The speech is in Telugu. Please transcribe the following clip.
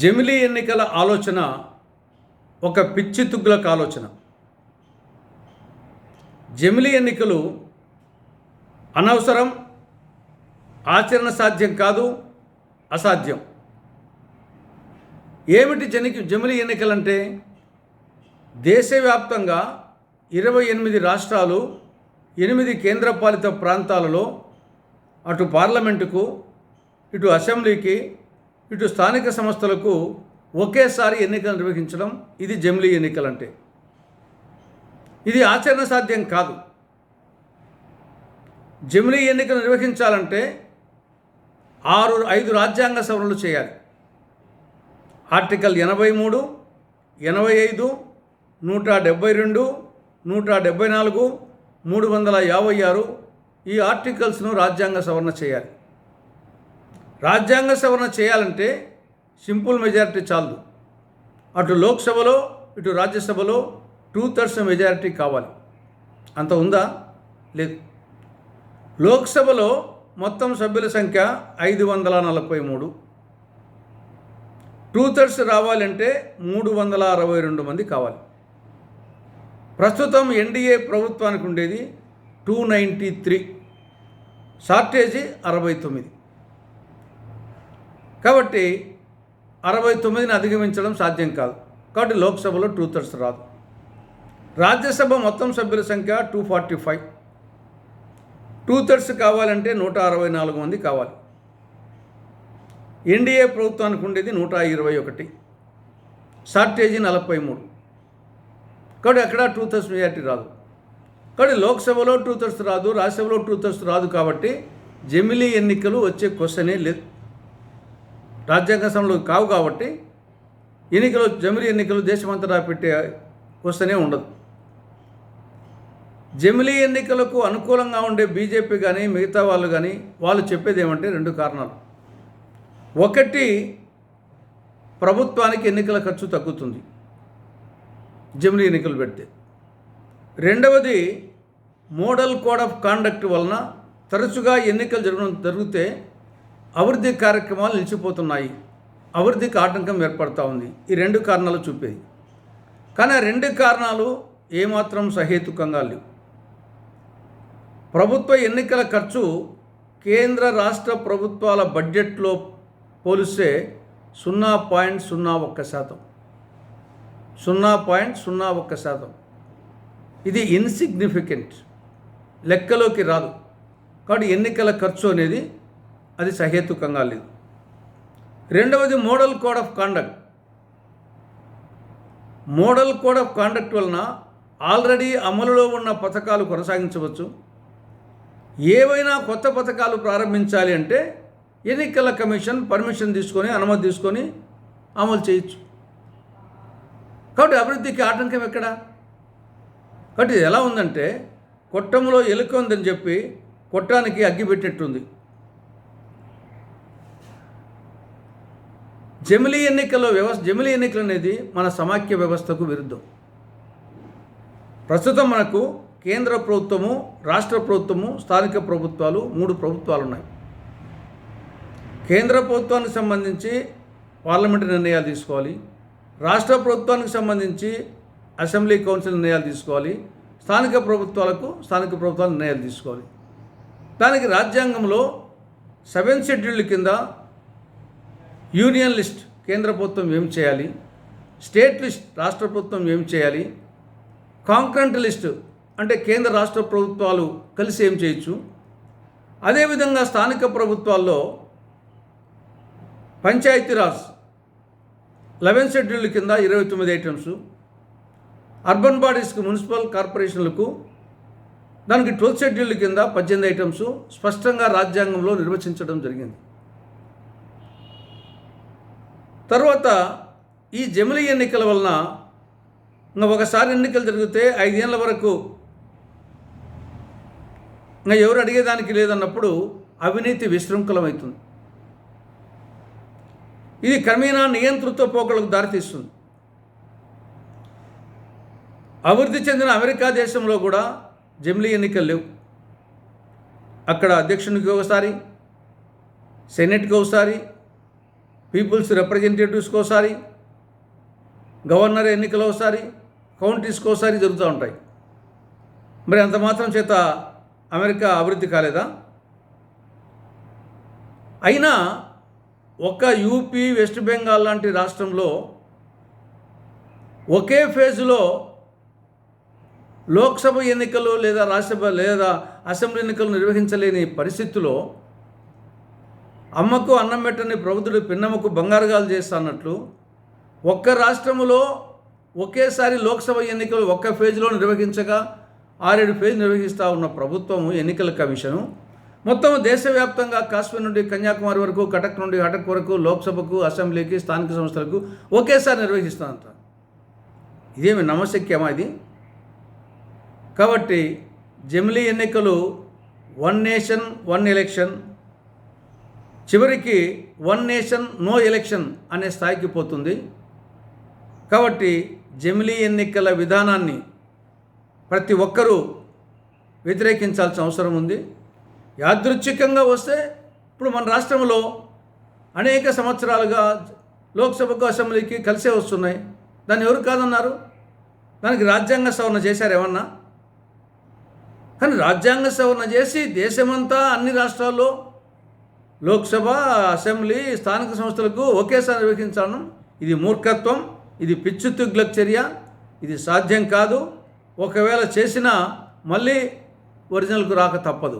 జమిలీ ఎన్నికల ఆలోచన ఒక పిచ్చి తుగ్గులకు ఆలోచన. జమిలీ ఎన్నికలు అనవసరం ఆచరణ సాధ్యం కాదు అసాధ్యం. ఏమిటి జనికి జమిలీ ఎన్నికలంటే దేశవ్యాప్తంగా ఇరవై ఎనిమిది రాష్ట్రాలు ఎనిమిది కేంద్రపాలిత ప్రాంతాలలో అటు పార్లమెంటుకు ఇటు అసెంబ్లీకి ఇటు స్థానిక సంస్థలకు ఒకేసారి ఎన్నికలు నిర్వహించడం ఇది జమిలీ ఎన్నికలంటే. ఇది ఆచరణ సాధ్యం కాదు. జమిలీ ఎన్నికలు నిర్వహించాలంటే ఆరు ఐదు రాజ్యాంగ సవరణలు చేయాలి. ఆర్టికల్ ఎనభై మూడు ఎనభై ఐదు నూట డెబ్బై రెండు నూట డెబ్బై నాలుగు మూడు వందల యాభై ఆరు ఈ ఆర్టికల్స్ను రాజ్యాంగ సవరణ చేయాలి. రాజ్యాంగ సవరణ చేయాలంటే సింపుల్ మెజారిటీ చాలు అటు లోక్సభలో ఇటు రాజ్యసభలో టూ థర్డ్స్ మెజారిటీ కావాలి. అంత ఉందా? లేదు. లోక్సభలో మొత్తం సభ్యుల సంఖ్య ఐదు వందల నలభై మూడు. టూ థర్డ్స్ రావాలంటే మూడు వందల అరవై రెండు మంది కావాలి. ప్రస్తుతం ఎన్డీఏ ప్రభుత్వానికి ఉండేది టూ నైంటీ త్రీ షార్టేజీ అరవై తొమ్మిది. కాబట్టి అరవై తొమ్మిదిని అధిగమించడం సాధ్యం కాదు. కాబట్టి లోక్సభలో టూ థర్డ్స్ రాదు. రాజ్యసభ మొత్తం సభ్యుల సంఖ్య two forty five two thirds కావాలంటే నూట అరవై నాలుగు మంది కావాలి. ఎన్డీఏ ప్రభుత్వానికి ఉండేది నూట ఇరవై ఒకటి. షార్టేజీ నలభై మూడు. కాబట్టి అక్కడ టూ థర్డ్స్ మెజార్టీ రాదు. కాబట్టి లోక్సభలో టూ థర్డ్స్ రాదు రాజ్యసభలో టూ థర్డ్స్ రాదు కాబట్టి జమిలీ ఎన్నికలు వచ్చే క్వశ్చనే లేదు. రాజ్యాంగ సభలు కావు కాబట్టి ఎన్నికలు జమిలీ ఎన్నికలు దేశమంతటా పెట్టే వస్తూనే ఉండదు. జమిలీ ఎన్నికలకు అనుకూలంగా ఉండే బీజేపీ కానీ మిగతా వాళ్ళు కానీ వాళ్ళు చెప్పేది ఏమంటే రెండు కారణాలు. ఒకటి ప్రభుత్వానికి ఎన్నికల ఖర్చు తగ్గుతుంది. జమిలీ ఎన్నికలు పెడితే. రెండవది మోడల్ కోడ్ ఆఫ్ కాండక్ట్ వలన తరచుగా ఎన్నికలు జరగడం జరిగితే అభివృద్ధి కార్యక్రమాలు నిలిచిపోతున్నాయి. అభివృద్ధికి ఆటంకం ఏర్పడుతూ ఉంది. ఈ రెండు కారణాలు చూపేది కానీ ఆ రెండు కారణాలు ఏమాత్రం సహేతుకంగా లేవు. ప్రభుత్వ ఎన్నికల ఖర్చు కేంద్ర రాష్ట్ర ప్రభుత్వాల బడ్జెట్లో పోలిస్తే సున్నా పాయింట్ సున్నా ఒక్క శాతం. సున్నా పాయింట్ సున్నా ఒక్క శాతం. ఇది ఇన్సిగ్నిఫికెంట్. లెక్కలోకి రాదు. కాబట్టి ఎన్నికల ఖర్చు అనేది అది సహేతుకంగా లేదు. రెండవది model code of conduct. Model code of conduct వలన ఆల్రెడీ అమలులో ఉన్న పథకాలు కొనసాగించవచ్చు. ఏవైనా కొత్త పథకాలు ప్రారంభించాలి అంటే ఎన్నికల కమిషన్ పర్మిషన్ తీసుకొని అనుమతి తీసుకొని అమలు చేయొచ్చు. కాబట్టి అభివృద్ధికి ఆటంకం ఎక్కడ? కాబట్టి ఇది ఎలా ఉందంటే కొట్టంలో ఎలుక ఉందని చెప్పి కొట్టానికి అగ్గి పెట్టినట్టుంది. జమిలీ ఎన్నికల వ్యవస్థ జమిలీ ఎన్నికలు అనేది మన సమాఖ్య వ్యవస్థకు విరుద్ధం. ప్రస్తుతం మనకు కేంద్ర ప్రభుత్వము రాష్ట్ర ప్రభుత్వము స్థానిక ప్రభుత్వాలు మూడు ప్రభుత్వాలు ఉన్నాయి కేంద్ర ప్రభుత్వానికి సంబంధించి పార్లమెంటు నిర్ణయాలు తీసుకోవాలి. రాష్ట్ర ప్రభుత్వానికి సంబంధించి అసెంబ్లీ కౌన్సిల్ నిర్ణయాలు తీసుకోవాలి. స్థానిక ప్రభుత్వాలకు స్థానిక ప్రభుత్వాలు నిర్ణయాలు తీసుకోవాలి. దానికి రాజ్యాంగంలో సెవెన్ షెడ్యూల్ కింద యూనియన్ లిస్ట్ కేంద్ర ప్రభుత్వం ఏం చేయాలి? స్టేట్ లిస్ట్ రాష్ట్ర ప్రభుత్వం ఏం చేయాలి? కాంక్రెంట్ లిస్ట్ అంటే కేంద్ర రాష్ట్ర ప్రభుత్వాలు కలిసి ఏం చేయొచ్చు? అదేవిధంగా స్థానిక ప్రభుత్వాల్లో పంచాయతీరాజ్ లెవెన్ షెడ్యూల్ కింద ఇరవై తొమ్మిది ఐటమ్స్ అర్బన్ బాడీస్కి మున్సిపల్ కార్పొరేషన్లకు దానికి ట్వెల్త్ షెడ్యూల్ కింద పద్దెనిమిది ఐటమ్స్ స్పష్టంగా రాజ్యాంగంలో నిర్వచించడం జరిగింది. తర్వాత ఈ జమిలి ఎన్నికల వలన ఇంకా ఒకసారి ఎన్నికలు జరిగితే ఐదేళ్ళ వరకు ఇంకా ఎవరు అడిగేదానికి లేదన్నప్పుడు అవినీతి విశృంఖలమవుతుంది. ఇది క్రమేణా నియంతృత్వ పోకలకు దారితీస్తుంది. అభివృద్ధి చెందిన అమెరికా దేశంలో కూడా జమిలీ ఎన్నికలు లేవు. అక్కడ అధ్యక్షునికి ఒకసారి సెనెట్కి ఒకసారి పీపుల్స్ రిప్రజెంటేటివ్స్కి ఒకసారి గవర్నర్ ఎన్నికలు ఒకసారి కౌంటీస్కి ఒకసారి జరుగుతూ ఉంటాయి. మరి అంత మాత్రం చేత అమెరికా అభివృద్ధి కాలేదా? అయినా ఒక యూపీ వెస్ట్ బెంగాల్ లాంటి రాష్ట్రంలో ఒకే ఫేజ్లో లోక్సభ ఎన్నికలు లేదా రాజ్యసభ లేదా అసెంబ్లీ ఎన్నికలు నిర్వహించలేని పరిస్థితిలో అమ్మకు అన్నం పెట్టని ప్రభుత్వుడు పిన్నమ్మకు బంగారుగాలు చేస్తున్నట్లు ఒక్క రాష్ట్రములో ఒకేసారి లోక్సభ ఎన్నికలు ఒక్క ఫేజ్లో నిర్వహించగా ఆరేడు ఫేజ్ నిర్వహిస్తూ ఉన్న ప్రభుత్వము ఎన్నికల కమిషను. మొత్తం దేశవ్యాప్తంగా కాశ్మీర్ నుండి కన్యాకుమారి వరకు కటక్ నుండి హటక్ వరకు లోక్సభకు అసెంబ్లీకి స్థానిక సంస్థలకు ఒకేసారి నిర్వహిస్తానంట ఇదేమి నమశక్యమా ఇది? కాబట్టి జమిలీ ఎన్నికలు వన్ నేషన్ వన్ ఎలక్షన్ చివరికి వన్ నేషన్ నో ఎలక్షన్ అనే స్థాయికి పోతుంది. కాబట్టి జమిలీ ఎన్నికల విధానాన్ని ప్రతి ఒక్కరూ వ్యతిరేకించాల్సిన అవసరం ఉంది. యాదృచ్ఛికంగా వస్తే ఇప్పుడు మన రాష్ట్రంలో అనేక సంవత్సరాలుగా లోక్సభకు అసెంబ్లీకి కలిసే వస్తున్నాయి. దాన్ని ఎవరు కాదన్నారు? దానికి రాజ్యాంగ సవరణ చేశారు ఏమన్నా? కానీ రాజ్యాంగ సవరణ చేసి దేశమంతా అన్ని రాష్ట్రాల్లో లోక్సభ అసెంబ్లీ స్థానిక సంస్థలకు ఒకేసారి నిర్వహించడం ఇది మూర్ఖత్వం ఇది పిచ్చుతుగ్లక్ చర్య ఇది సాధ్యం కాదు. ఒకవేళ చేసినా మళ్ళీ ఒరిజినల్కు రాక తప్పదు.